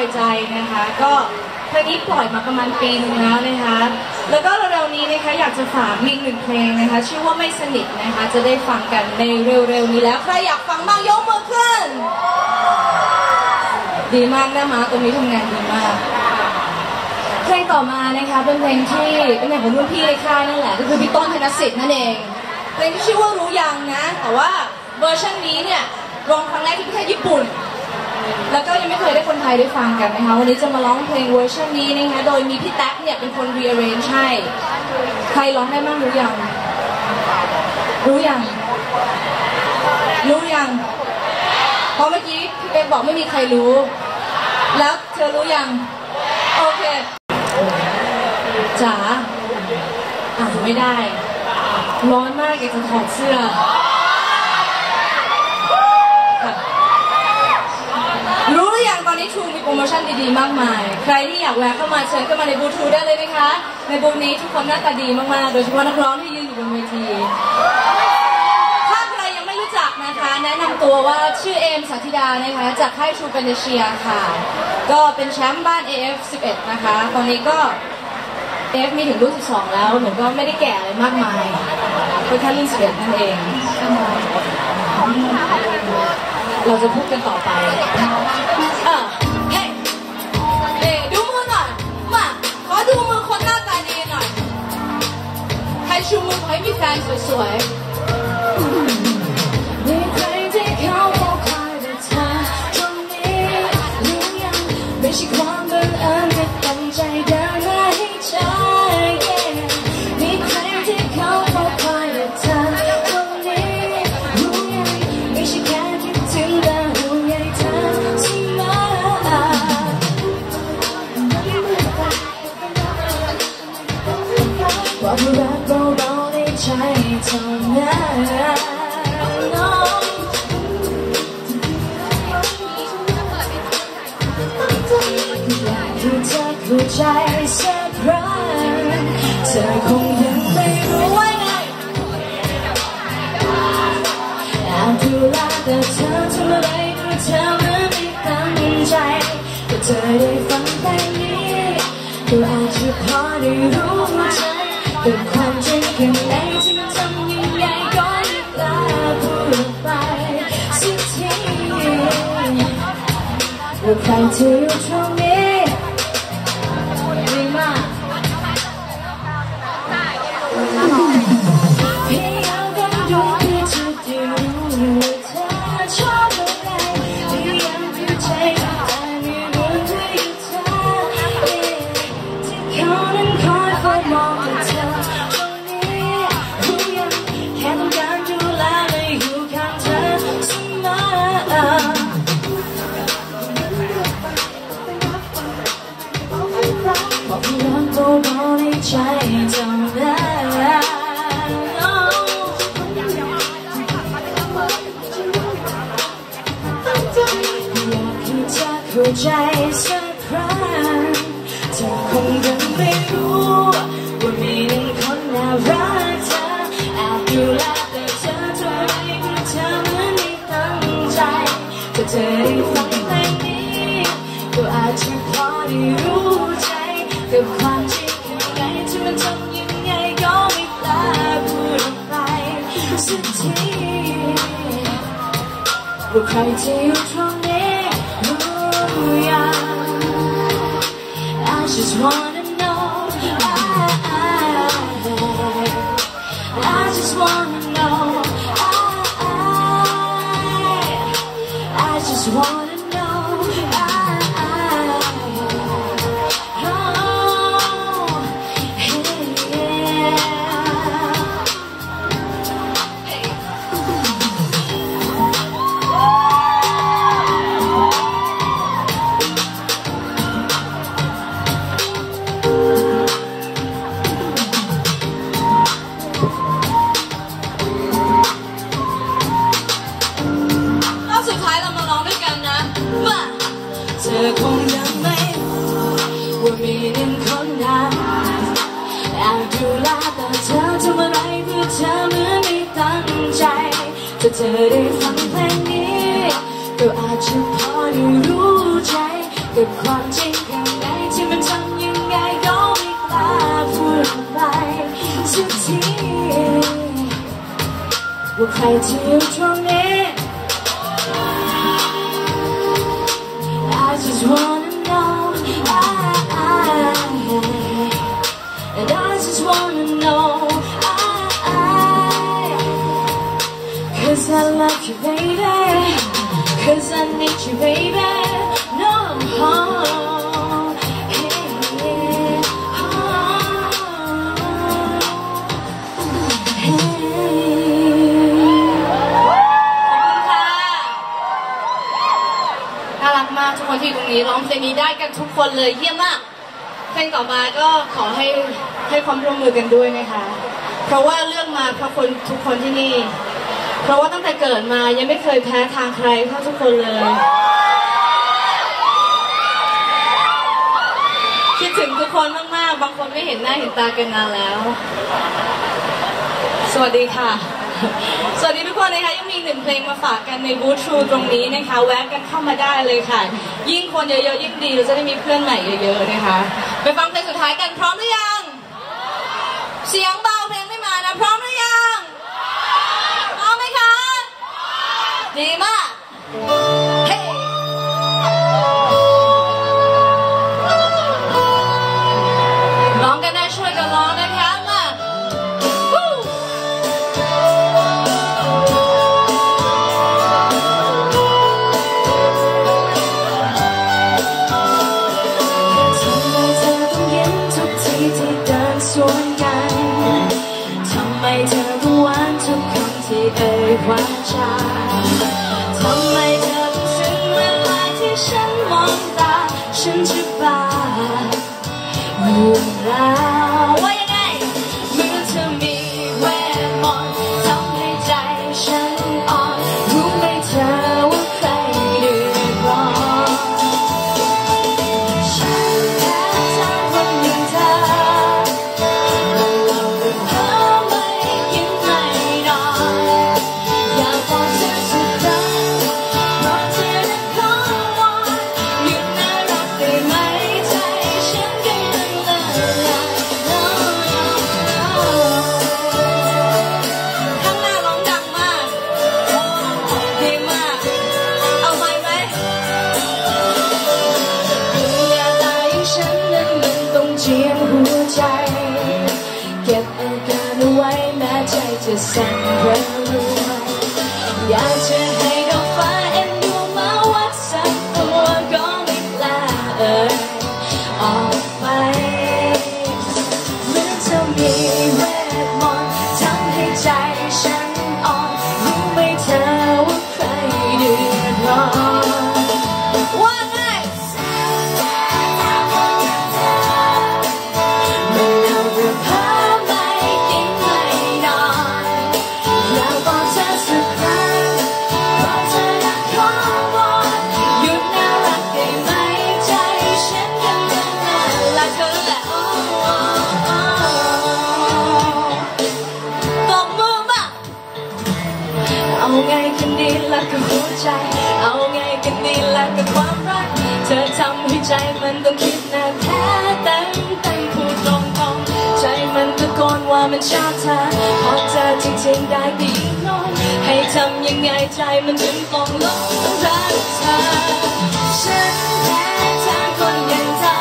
อยใจนะคะ ก็เพลงนี้ปล่อยมาประมาณปีนึงแล้วนะคะ แล้วก็เร็วๆนี้นะคะอยากจะฝากมีอีกหนึ่งเพลงนะคะ ชื่อว่าไม่สนิทนะคะ จะได้ฟังกันในเร็วๆนี้แล้วใครอยากฟังบ้างยกมือขึ้น ดีมากนะมาตรงนี้ทำงานดีมากเพลงต่อมานะคะเป็นเพลงที่เป็นเพลงของรุ่นพี่ในค่ายนั่นแหละก็คือพี่ต้นธนสิทธิ์นั่นเองเพลงที่ชื่อว่ารู้ยังนะ แต่ว่าเวอร์ชันนี้เนี่ยร้องครั้งแรกที่ประเทศญี่ปุ่น แล้วก็ยังไม่เคยได้คนไทยได้ฟังกันนะคะวันนี้จะมาร้องเพลงเวอร์ชันนี้นะคะโดยมีพี่แท็กเนี่ยเป็นคน rearrange ให้ใครร้องได้บ้างรู้ยัง รู้ยังรู้ยังเพราะเมื่อกี้พี่เป๊กบอกไม่มีใครรู้ แล้วเธอรู้ยัง โอเคจ๋าอ่านไม่ได้ ร้อนมากอยากจะถอดเสื้อค่ะรู้หรือยังตอนนี้ทูมีโปรโม ชั่นดีๆ มากมาย ใครที่อยากแวะเข้ามาเชิญเข้ามาในบูธทูได้เลยนะคะ ในบูธนี้ทุกคนหน้าตาดีมากๆ โดยเฉพาะนักร้องที่ยืนอยู่บนเวที ถ้าใครยังไม่รู้จักนะคะ แนะนำตัวว่าชื่อเอมสัธิดานะคะ จากค่ายทูเปนเชียค่ะ ก็เป็นแชมป์บ้าน AF11 นะคะ ตอนนี้ก็ AF มีถึงรุ่น12 แล้ว หนูก็ไม่ได้แก่อะไรมากมายเป็นแค่รุ่น11นั่นเอง เราจะพูดกันต่อไปเออ ให้ชูมือให้มีแฟนสวยๆมีใครที่เขาบอกคอยแต่เธอตรงนี้หรือยังไม่ใช่ความ ใจสักครั้งเธอคงยังไม่รู้ว่าไงแอบากดูแลแต่เธอทำอะไรด้วยเธอเหมือนไม่ตั้งใจแต่เธอได้ฟังเพลงนี้ก็อาจจะพอได้รู้ใจ ว่าใครที่อยู่ตรงนี้ดีมา รักเบาๆในใจจำได้อยากให้เธอเข้าใจสักครั้งเธอคงยังไม่รู้ว่ามีหนึ่งคนน่ารักเธอแอบดูแลแต่เธอทำไมคือเธอเหมือนไม่ตั้งใจถ้าเธอได้ฟังเพลงนี้ก็อาจจะพอได้รู้ กับความจริงข้างในที่มันทำยังไงก็ไม่กล้าพูดออกไปสักทีว่าใครที่อยู่ตรงนี้รู้ยัง I just wanna know I, I just wanna know I, I just wanna ถ้าเธอได้ฟังเพลงนี้ก็อาจจะพอได้รู้ใจกับความจริงข้างในที่มันทำยังไงก็ไม่กล้าพูดออกไปสักทีว่าใครที่อยู่ตรงนี้ I just wanna I need you, baby, no, oh, hey, oh, hey. น่ารักมากทุกคนที่อยู่ตรงนี้ร้องเพลงนี้ได้กันทุกคนเลยเยี่ยมมากเพลงต่อมาก็ขอให้ให้ความร่วมมือกันด้วยนะคะ เพราะว่าเลือกมาเพราะคนทุกคนที่นี่ ราะว่าตั้งแต่เกิดมายังไม่เคยแพ้ทางใครเท่าทุกคนเลย คิดถึงทุกคนมากๆ บางคนไม่เห็นหน้าเห็นตากันนานแล้ว สวัสดีค่ะ สวัสดีทุกคนนะคะยังมีหนึ่งเพลงมาฝากกันในบูธทรูตรงนี้นะคะ แวะกันเข้ามาได้เลยค่ะ ยิ่งคนเยอะๆยิ่งดีเราจะได้มีเพื่อนใหม่เยอะๆนะคะ ไปฟังเพลงสุดท้ายกันพร้อมหรือยัง เสียงเบาเพลงไม่มานะ พร้อมหรือยังพร้อมไหมคะ ดีมากเฮ้ร้องกันได้ช่วยกันร้องนะคะมาทำไมเธอต้องยิ้มทุกทีที่ดินสวนกันทำไมเธอต้องหวานทุกคำที่เอ่ยวาจาาฉันจะ รักหัวใจ เอาไงกันนี่ละกับความรัก เธอทำให้ใจมันต้องคิดหนัแท้เต็มเต็มพูดตรงตรงใจมันตะโกนว่ามันชอบเธอพอเธอจริงๆได้ก็ยิ่งลงให้ทำยังไงใจมันถึงตรงลงรักเธอฉันแพ้ทางคนอย่างเธอ